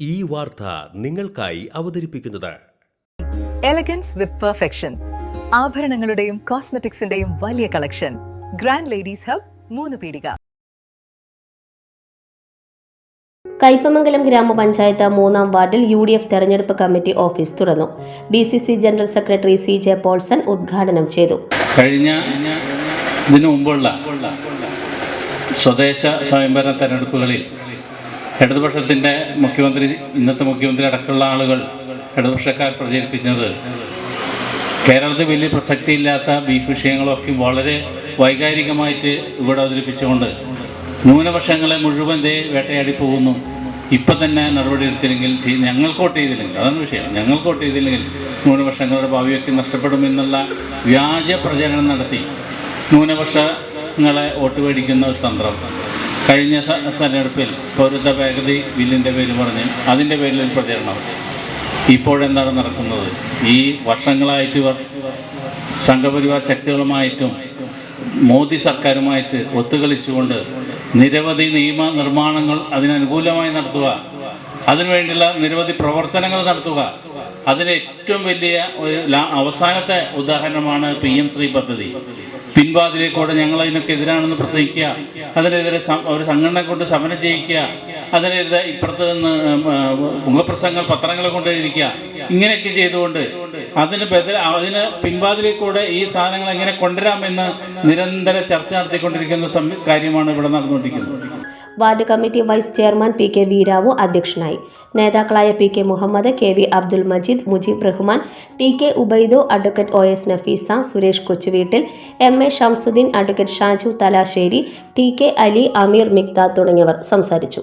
ഈ വാർത്ത നിങ്ങൾക്കായി അവതരിപ്പിക്കുന്നത്. എലഗൻസ് വിത്ത് പെർഫെക്ഷൻ ആഭരണങ്ങളുടെയും കോസ്മെറ്റിക്സിന്റെയും വലിയ കളക്ഷൻ ഗ്രാൻഡ് ലേഡീസ് ഹബ് മൂന്ന് പീടിക. കയ്പമംഗലം ഗ്രാമപഞ്ചായത്ത് മൂന്നാം വാർഡിൽ യു ഡി എഫ് തെരഞ്ഞെടുപ്പ് കമ്മിറ്റി ഓഫീസ് തുറന്നു. D C C general secretary C J Paulson ഉദ്ഘാടനം ചെയ്തു. കഴിഞ്ഞ ഇതിനു മുമ്പുള്ള സ്വദേശ സ്വയംഭരണ തെരഞ്ഞെടുപ്പുകളിൽ ഇടതുപക്ഷത്തിന്റെ മുഖ്യമന്ത്രി ഇന്നത്തെ മുഖ്യമന്ത്രി അടക്കമുള്ള ആളുകൾ ഇടതുപക്ഷക്കാർ പ്രചരിപ്പിച്ചത് കേരളത്തിൽ വലിയ പ്രസക്തിയില്ലാത്ത ബീഫ് വിഷയങ്ങളൊക്കെ വളരെ വൈകാരികമായിട്ട് ഇവിടെ അവതരിപ്പിച്ചുകൊണ്ട് ന്യൂനപക്ഷങ്ങളെ മുഴുവൻ ദേ വേട്ടയാടി പോകുന്നു. ഇപ്പം തന്നെ നടപടി എടുത്തില്ലെങ്കിൽ ഞങ്ങൾക്ക് വോട്ട് ചെയ്തില്ലെങ്കിൽ അതാണ് വിഷയം. ഞങ്ങൾക്ക് വോട്ട് ചെയ്തില്ലെങ്കിൽ ന്യൂനപക്ഷങ്ങളുടെ ഭാവിയൊക്കെ നഷ്ടപ്പെടുമെന്നുള്ള വ്യാജ പ്രചരണം നടത്തി ന്യൂനപക്ഷങ്ങളെ വോട്ട് മേടിക്കുന്ന ഒരു തന്ത്രം. കഴിഞ്ഞ തെരഞ്ഞെടുപ്പിൽ പൗരത്വ ഭേദഗതി ബില്ലിന്റെ പേര് പറഞ്ഞ് അതിന്റെ പേരിൽ ഒരു പ്രചരണം ഇപ്പോഴെന്താണ് നടക്കുന്നത്? ഈ വർഷങ്ങളായിട്ട് ഇവർ സംഘപരിവാർ ശക്തികളുമായിട്ടും മോദി സർക്കാരുമായിട്ട് ഒത്തുകളിച്ചുകൊണ്ട് നിരവധി നിയമ നിർമ്മാണങ്ങൾ അതിനനുകൂലമായി നടത്തുക അതിനുവേണ്ടിയുള്ള നിരവധി പ്രവർത്തനങ്ങൾ നടത്തുക അതിന് ഏറ്റവും വലിയ ഒരു അവസാനത്തെ ഉദാഹരണമാണ് പി എം ശ്രീ പദ്ധതി. പിൻവാതിലേക്കൂടെ ഞങ്ങൾ അതിനൊക്കെ എതിരാണെന്ന് പ്രസംഗിക്കുക. അതിനെതിരെ ഒരു സംഘടന കൊണ്ട് സമരം ചെയ്യിക്കുക. അതിനെതിരെ ഇപ്പുറത്ത് നിന്ന് മുഖപ്രസംഗങ്ങൾ പത്രങ്ങളെ കൊണ്ട് എഴുതിക്കുക. ഇങ്ങനെയൊക്കെ ചെയ്തുകൊണ്ട് അതിന് ബദൽ അതിന് പിൻവാതിലേക്കൂടെ ഈ സാധനങ്ങൾ എങ്ങനെ കൊണ്ടുവരാമെന്ന് നിരന്തര ചർച്ച നടത്തിക്കൊണ്ടിരിക്കുന്ന കാര്യമാണ് ഇവിടെ നടന്നുകൊണ്ടിരിക്കുന്നത്. Ward committee vice chairman P K Veeravu അധ്യക്ഷനായി. നേതാക്കളായ P K Muhammad K V Abdul Majeed Mujeeb Rahman T K Ubaido advocate O S Nafeesa Suresh Kochuveettil M A Shamsuddin advocate Shaju Thalassery T K Ali Ameer Mikta തുടങ്ങിയവർ സംസാരിച്ചു.